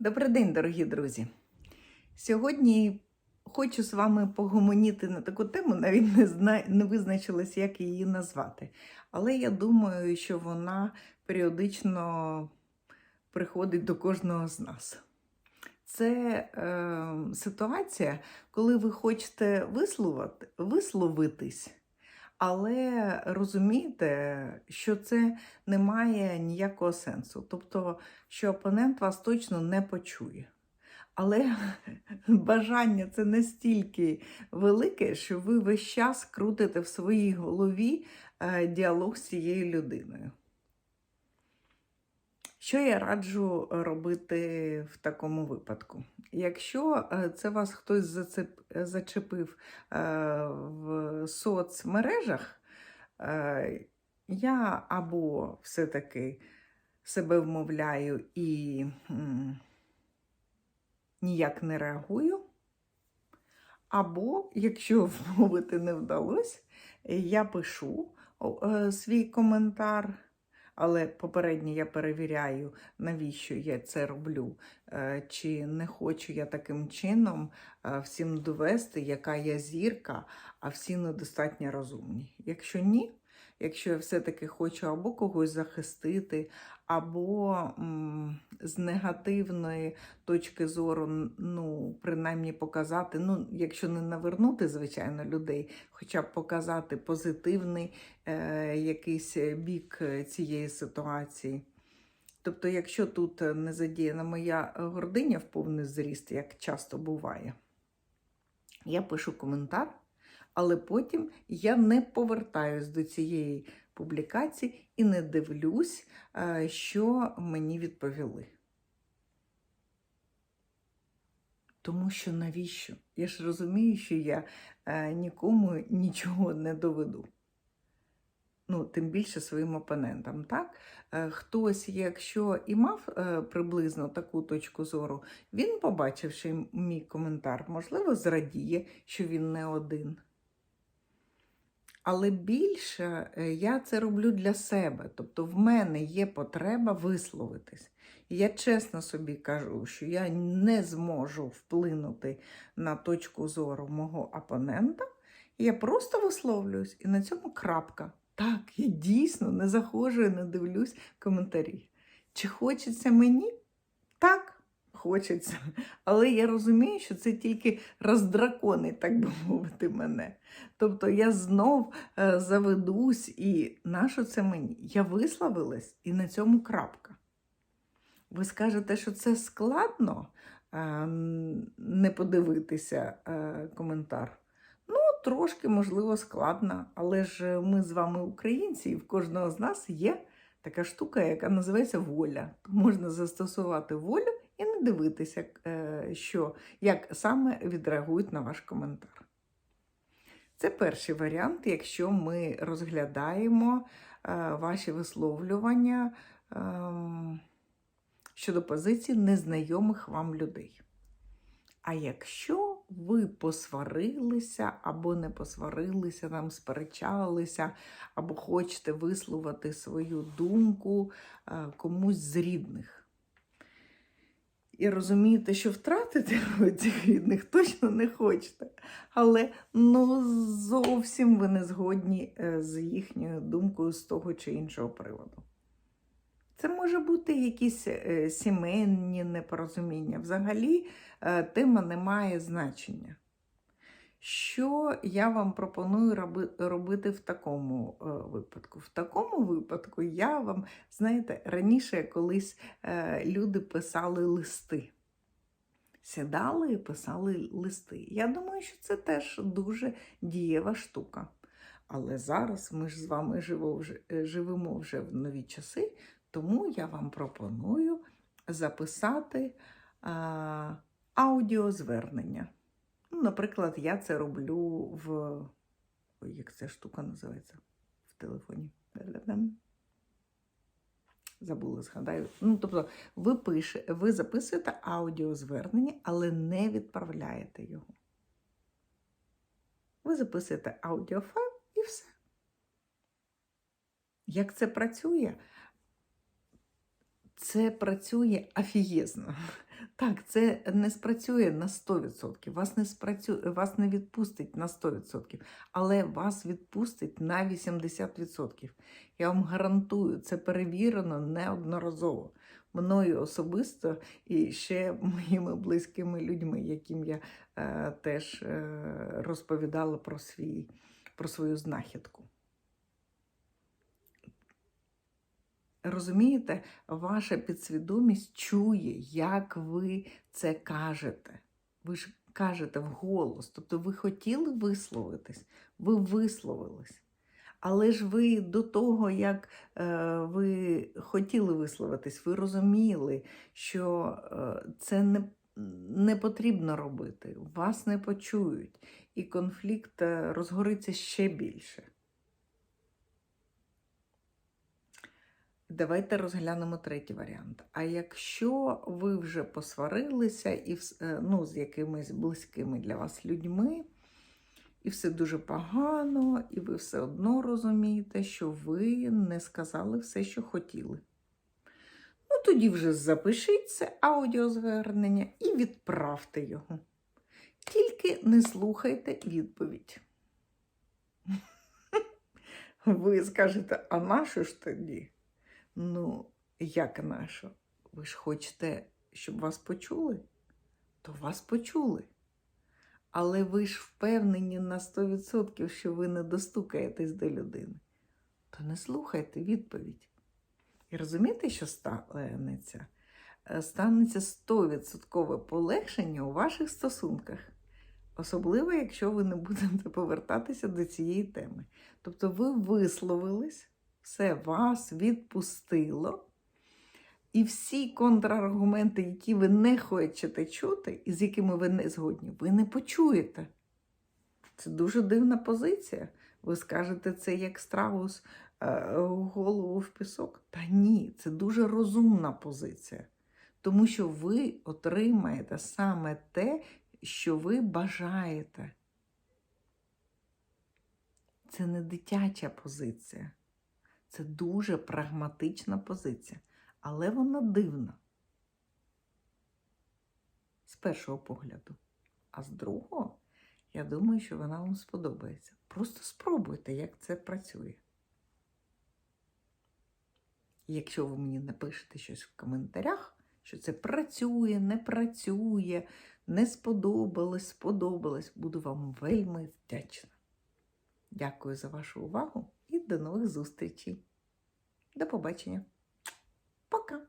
Добрий день, дорогі друзі. Сьогодні хочу з вами погомоніти на таку тему, навіть не, зна... не визначилась, як її назвати. Але я думаю, що вона періодично приходить до кожного з нас. Це е, ситуація, коли ви хочете висловити, висловитись, але розумійте, що це не має ніякого сенсу. Тобто, що опонент вас точно не почує. Але бажання це настільки велике, що ви весь час крутите в своїй голові е, діалог з цією людиною. Що я раджу робити в такому випадку? Якщо е, це вас хтось зацеп... зачепив е, в соцмережах, е, я або все-таки себе вмовляю і ніяк не реагую, або, якщо вмовити не вдалося, я пишу е, свій коментар. Але попередньо я перевіряю, навіщо я це роблю, е, чи не хочу я таким чином е, всім довести, яка я зірка, а всі недостатньо розумні. Якщо ні, якщо я все-таки хочу або когось захистити, або м, з негативної точки зору, ну, принаймні показати, ну, якщо не навернути, звичайно, людей, хоча б показати позитивний е, якийсь бік цієї ситуації. Тобто, якщо тут не задіяна моя гординя в повний зріст, як часто буває, я пишу коментар, але потім я не повертаюсь до цієї публікації і не дивлюсь, е, що мені відповіли. Тому що навіщо? Я ж розумію, що я е, нікому нічого не доведу. Ну, тим більше своїм опонентам. Так? Е, Хтось, якщо і мав приблизно таку точку зору, він, побачивши мій коментар, можливо, зрадіє, що він не один. Але більше е, я це роблю для себе. Тобто в мене є потреба висловитись. І я чесно собі кажу, що я не зможу вплинути на точку зору мого опонента. Я просто висловлююсь, і на цьому крапка. Так, я дійсно не заходжу і не дивлюсь коментарі. Чи хочеться мені? Так, хочеться. Але я розумію, що це тільки роздраконить, так би мовити, мене. Тобто я знов е, заведусь, і нащо це мені? Я висловилась, і на цьому крапка. Ви скажете, що це складно е, не подивитися е, коментар. Ну, трошки, можливо, складно, але ж ми з вами українці, і в кожного з нас є така штука, яка називається воля. Можна застосувати волю і не дивитися, е, що, як саме відреагують на ваш коментар. Це перший варіант, якщо ми розглядаємо е, ваші висловлювання е, щодо позицій незнайомих вам людей. А якщо ви посварилися або не посварилися, там сперечалися, або хочете висловити свою думку е, комусь з рідних, і розумієте, що втратити цих рідних точно не хочете. Але ну, зовсім ви не згодні е, з їхньою думкою з того чи іншого приводу. Це може бути якісь е, сімейні непорозуміння. Взагалі е, тема не має значення. Що я вам пропоную робити в такому е, випадку? В такому випадку я вам, знаєте, раніше колись люди писали листи. Сідали і писали листи. Я думаю, що це теж дуже дієва штука. Але зараз ми ж з вами живемо вже в нові часи, тому я вам пропоную записати а, аудіозвернення. Ну, Наприклад, я це роблю в. Ой, як ця штука називається в телефоні. Забула, згадаю. Ну, тобто, ви пише, ви записуєте аудіозвернення, але не відправляєте його. Ви записуєте аудіофайл і все. Як це працює? Це працює афієзно. Так, це не спрацює на 100%, вас не, спрацю... вас не відпустить на 100%, але вас відпустить на 80%. Я вам гарантую, це перевірено неодноразово. Мною особисто і ще моїми близькими людьми, яким я е, теж е, розповідала про, свій, про свою знахідку. Розумієте, ваша підсвідомість чує, як ви це кажете. Ви ж кажете вголос. Тобто ви хотіли висловитись, ви висловились. Але ж ви до того, як е, ви хотіли висловитись, ви розуміли, що е, це не, не потрібно робити, вас не почують, і конфлікт е, розгориться ще більше. Давайте розглянемо третій варіант. А якщо ви вже посварилися і е, ну, з якимись близькими для вас людьми, і все дуже погано, і ви все одно розумієте, що ви не сказали все, що хотіли. Ну, тоді вже запишіть це аудіозвернення і відправте його. Тільки не слухайте відповідь. Ви скажете, а нащо ж тоді? Ну, як нащо? Ви ж хочете, щоб вас почули? То вас почули. Але ви ж впевнені на 100%, що ви не достукаєтесь до людини. То не слухайте відповідь. І розумієте, що станеться? Е, Станеться 100% полегшення у ваших стосунках. Особливо, якщо ви не будете повертатися до цієї теми. Тобто ви висловились, все вас відпустило. І всі контраргументи, які ви не хочете чути, і з якими ви не згодні, ви не почуєте. Це дуже дивна позиція. Ви скажете це як страус е, голову в пісок. Та ні, це дуже розумна позиція. Тому що ви отримаєте саме те, що ви бажаєте. Це не дитяча позиція. Це дуже прагматична позиція, але вона дивна. З першого погляду. А з другого, я думаю, що вона вам сподобається. Просто спробуйте, як це працює. Якщо ви мені напишете щось в коментарях, що це працює, не працює, не сподобалось, сподобалось, буду вам вельми вдячна. Дякую за вашу увагу і до нових зустрічей. До побачення. Пока!